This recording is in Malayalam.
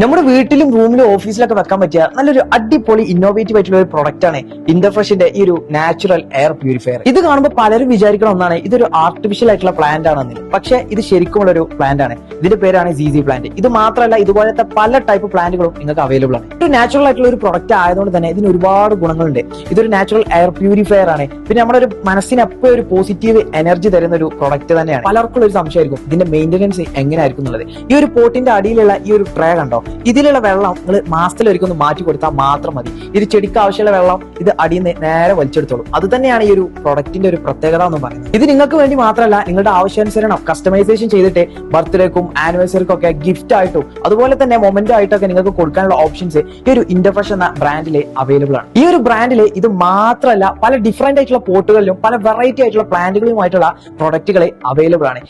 നമ്മുടെ വീട്ടിലും റൂമിലും ഓഫീസിലൊക്കെ വെക്കാൻ പറ്റിയ നല്ലൊരു അടിപൊളി ഇന്നോവേറ്റീവ് ആയിട്ടുള്ള ഒരു പ്രൊഡക്റ്റ് ആണ് ഇന്റർഫ്രഷിന്റെ ഈ ഒരു നാച്ചുറൽ എയർ പ്യൂരിഫയർ ഇത് കാണുമ്പോൾ പലരും വിചാരിക്കണ ഒന്നാണ് ഇതൊരു ആർട്ടിഫിഷ്യൽ ആയിട്ടുള്ള പ്ലാന്റ് ആണെന്ന്. പക്ഷെ ഇത് ശരിക്കുമുള്ള ഒരു പ്ലാന്റ് ആണ്. ഇതിന്റെ പേരാണ് സീസി പ്ലാന്റ് ഇത് മാത്രമല്ല ഇതുപോലത്തെ പല ടൈപ്പ് പ്ലാന്റുകളും നിങ്ങൾക്ക് അവൈലബിൾ ആണ്. ഒരു നാച്ചുറൽ ആയിട്ടുള്ള ഒരു പ്രൊഡക്റ്റ് ആയതുകൊണ്ട് തന്നെ ഇതിന് ഒരുപാട് ഗുണങ്ങളുണ്ട്. ഇതൊരു നാച്ചുറൽ എയർ പ്യൂരിഫയർ ആണ്. പിന്നെ നമ്മുടെ ഒരു മനസ്സിന് എപ്പോഴും ഒരു പോസിറ്റീവ് എനർജി തരുന്ന ഒരു പ്രൊഡക്റ്റ് തന്നെയാണ്. പലർക്കും ഒരു സംശയമായിരിക്കും ഇതിന്റെ മെയിന്റനൻസ് എങ്ങനെയായിരിക്കും എന്നുള്ളത്. ഈ ഒരു പോട്ടിന്റെ അടിയിലുള്ള ഈ ഒരു ട്രേ കണ്ടോ? ഇതിലുള്ള വെള്ളം നിങ്ങൾ മാസത്തിൽ ഒരിക്കൽ ഒന്ന് മാറ്റി കൊടുത്താൽ മാത്രം മതി. ഇത് ചെടിക്ക് ആവശ്യമുള്ള വെള്ളം ഇത് അടിയിൽ നിന്ന് നേരെ വലിച്ചെടുത്തോളും. അത് തന്നെയാണ് ഈ ഒരു പ്രൊഡക്റ്റിന്റെ ഒരു പ്രത്യേകത എന്ന് പറയുന്നത്. ഇത് നിങ്ങൾക്ക് വേണ്ടി മാത്രമല്ല നിങ്ങളുടെ ആവശ്യാനുസരണം കസ്റ്റമൈസേഷൻ ചെയ്തിട്ട് ബർത്ത്ഡേക്കും ആനിവേഴ്സറിക്കും ഒക്കെ ഗിഫ്റ്റ് ആയിട്ടും അതുപോലെ തന്നെ മൊമെന്റ് ആയിട്ടൊക്കെ നിങ്ങൾക്ക് കൊടുക്കാനുള്ള ഓപ്ഷൻസ് ഈ ഒരു ഇന്റർഫ്രഷ് എന്ന ബ്രാൻഡിൽ അവൈലബിൾ ആണ്. ഈ ഒരു ബ്രാൻഡിൽ ഇത് മാത്രമല്ല പല ഡിഫറെന്റ് ആയിട്ടുള്ള പോട്ടുകളിലും പല വെറൈറ്റി ആയിട്ടുള്ള പ്ലാന്റുകളുമായിട്ടുള്ള പ്രൊഡക്റ്റുകൾ അവൈലബിൾ ആണ്.